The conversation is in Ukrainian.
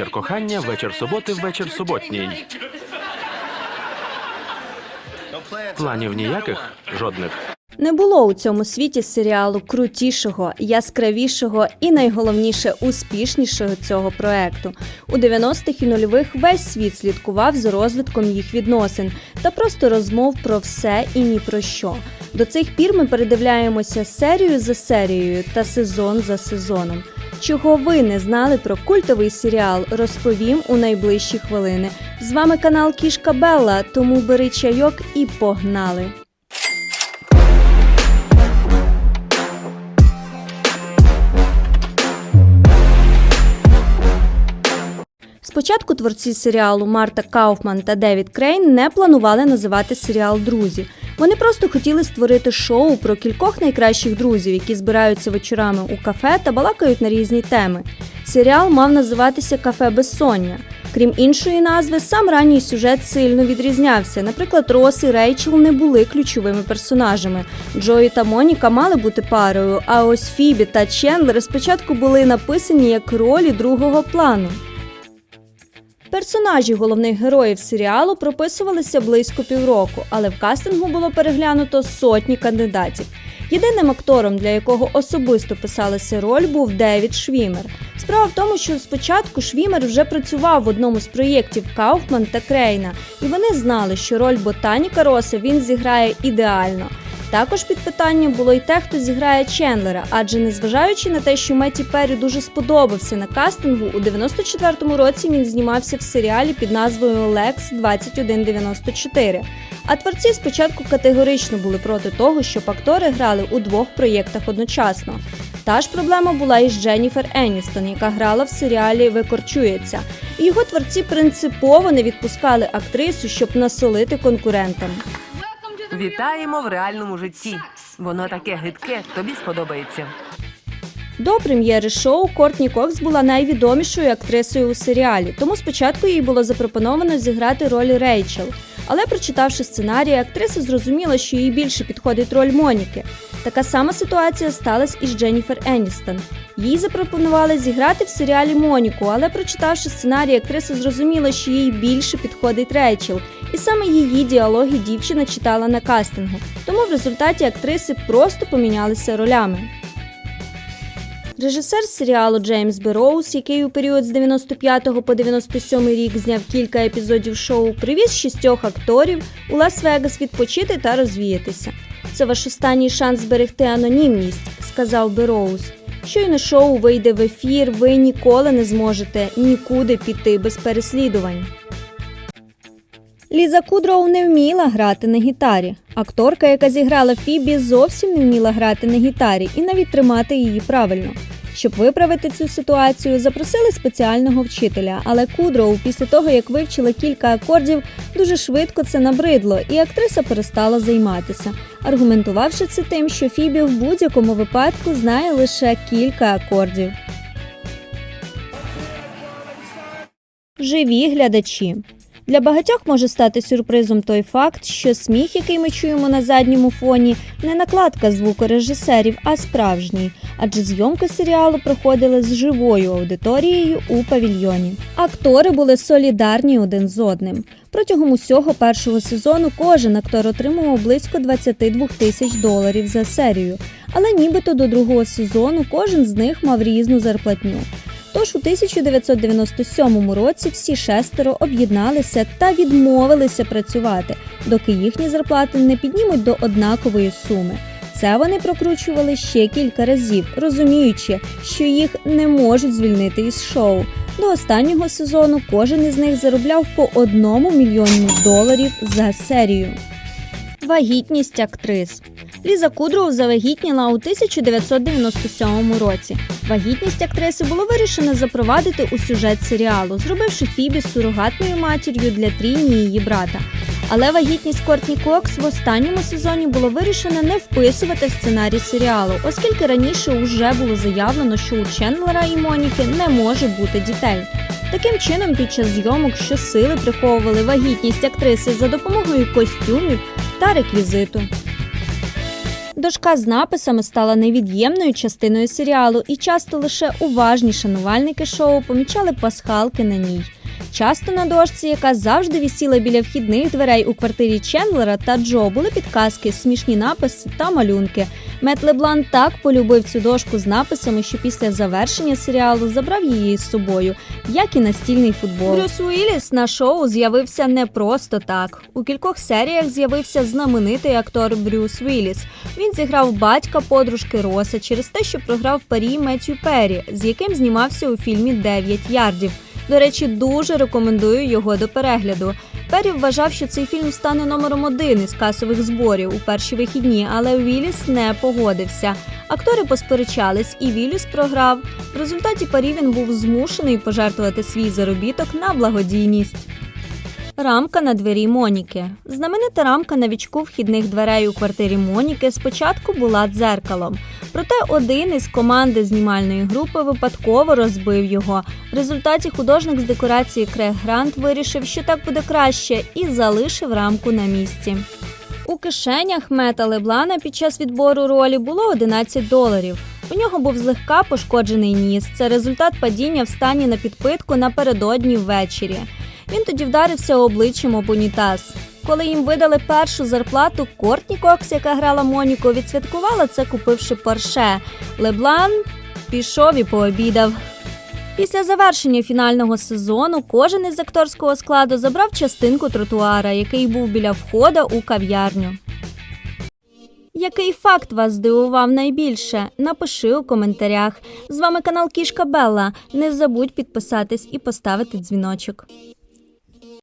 Вечір кохання, вечір суботи, вечір суботній. Планів ніяких? Жодних. Не було у цьому світі серіалу крутішого, яскравішого і найголовніше успішнішого цього проекту. У 90-х і нульових весь світ слідкував за розвитком їх відносин та просто розмов про все і ні про що. До цих пір ми передивляємося серію за серією та сезон за сезоном. Чого ви не знали про культовий серіал, розповім у найближчі хвилини. З вами канал Кішка Белла, тому бери чайок і погнали! Спочатку творці серіалу Марта Кауфман та Девід Крейн не планували називати серіал Друзі. Вони просто хотіли створити шоу про кількох найкращих друзів, які збираються вечорами у кафе та балакають на різні теми. Серіал мав називатися Кафе Безсоння. Крім іншої назви, сам ранній сюжет сильно відрізнявся. Наприклад, Рос і Рейчел не були ключовими персонажами. Джої та Моніка мали бути парою, а ось Фібі та Чендлер спочатку були написані як ролі другого плану. Персонажі головних героїв серіалу прописувалися близько півроку, але в кастингу було переглянуто сотні кандидатів. Єдиним актором, для якого особисто писалася роль, був Девід Швімер. Справа в тому, що спочатку Швімер вже працював в одному з проєктів Кауфман та Крейна, і вони знали, що роль ботаніка Роса він зіграє ідеально. Також під питанням було й те, хто зіграє Чендлера, адже незважаючи на те, що Меті Перрі дуже сподобався на кастингу, у 94-му році він знімався в серіалі під назвою Лекс 2194. А творці спочатку категорично були проти того, щоб актори грали у двох проєктах одночасно. Та ж проблема була і з Дженніфер Еністон, яка грала в серіалі Викорчується. І його творці принципово не відпускали актрису, щоб насолити конкурентам. Вітаємо в реальному житті. Воно таке гидке, тобі сподобається. До прем'єри шоу Кортні Кокс була найвідомішою актрисою у серіалі, тому спочатку їй було запропоновано зіграти роль Рейчел. Але прочитавши сценарій, актриса зрозуміла, що їй більше підходить роль Моніки. Така сама ситуація сталася і з Дженніфер Еністон. Їй запропонували зіграти в серіалі Моніку, але прочитавши сценарій, актриса зрозуміла, що їй більше підходить Рейчел, і саме її діалоги дівчина читала на кастингу. Тому в результаті актриси просто помінялися ролями. Режисер серіалу Джеймс Бероуз, який у період з 95 по 97 рік зняв кілька епізодів шоу, привіз шістьох акторів у Лас-Вегас відпочити та розвіятися. Це ваш останній шанс зберегти анонімність, сказав Бероуз. Щойно шоу вийде в ефір, ви ніколи не зможете нікуди піти без переслідувань. Ліза Кудроу не вміла грати на гітарі. Акторка, яка зіграла Фібі, зовсім не вміла грати на гітарі і навіть тримати її правильно. Щоб виправити цю ситуацію, запросили спеціального вчителя, але Кудроу, після того як вивчила кілька акордів, дуже швидко це набридло, і актриса перестала займатися, аргументувавши це тим, що Фібі в будь-якому випадку знає лише кілька акордів. Живі глядачі. Для багатьох може стати сюрпризом той факт, що сміх, який ми чуємо на задньому фоні, не накладка звукорежисерів, а справжній, адже зйомки серіалу проходили з живою аудиторією у павільйоні. Актори були солідарні один з одним. Протягом усього першого сезону кожен актор отримував близько 22 тисяч доларів за серію, але нібито до другого сезону кожен з них мав різну зарплатню. Тож у 1997 році всі шестеро об'єдналися та відмовилися працювати, доки їхні зарплати не піднімуть до однакової суми. Це вони прокручували ще кілька разів, розуміючи, що їх не можуть звільнити із шоу. До останнього сезону кожен із них заробляв по одному мільйону доларів за серію. Вагітність актрис. Ліза Кудроу завагітніла у 1997 році. Вагітність актриси було вирішено запровадити у сюжет серіалу, зробивши Фібі сурогатною матір'ю для Тріні її брата. Але вагітність Кортні Кокс в останньому сезоні було вирішено не вписувати в сценарій серіалу, оскільки раніше вже було заявлено, що у Чендлера і Моніки не може бути дітей. Таким чином, під час зйомок щосили приховували вагітність актриси за допомогою костюмів та реквізиту. Дошка з написами стала невід'ємною частиною серіалу, і часто лише уважні шанувальники шоу помічали пасхалки на ній. Часто на дошці, яка завжди вісіла біля вхідних дверей у квартирі Чендлера та Джо, були підказки, смішні написи та малюнки. Мет Леблан так полюбив цю дошку з написами, що після завершення серіалу забрав її з собою, як і настільний футбол. Брюс Уілліс на шоу з'явився не просто так. У кількох серіях з'явився знаменитий актор Брюс Уілліс. Він зіграв батька подружки Роса через те, що програв парі Меттю Перрі, з яким знімався у фільмі «9 ярдів. До речі, дуже рекомендую його до перегляду. Перрі вважав, що цей фільм стане номером один із касових зборів у перші вихідні, але Віліс не погодився. Актори посперечались, і Віліс програв. В результаті парі він був змушений пожертвувати свій заробіток на благодійність. Рамка на двері Моніки. Знаменита рамка на вічку вхідних дверей у квартирі Моніки спочатку була дзеркалом. Проте один із команди знімальної групи випадково розбив його. В результаті художник з декорації Крег Грант вирішив, що так буде краще, і залишив рамку на місці. У кишенях Мета Леблана під час відбору ролі було 11 доларів. У нього був злегка пошкоджений ніс. Це результат падіння в стані на підпитку напередодні ввечері. Він тоді вдарився обличчям об унітаз. Коли їм видали першу зарплату, Кортні Кокс, яка грала Моніку, відсвяткувала це, купивши Порше. Леблан пішов і пообідав. Після завершення фінального сезону кожен із акторського складу забрав частинку тротуара, який був біля входа у кав'ярню. Який факт вас здивував найбільше? Напиши у коментарях. З вами канал Кішка Белла. Не забудь підписатись і поставити дзвіночок.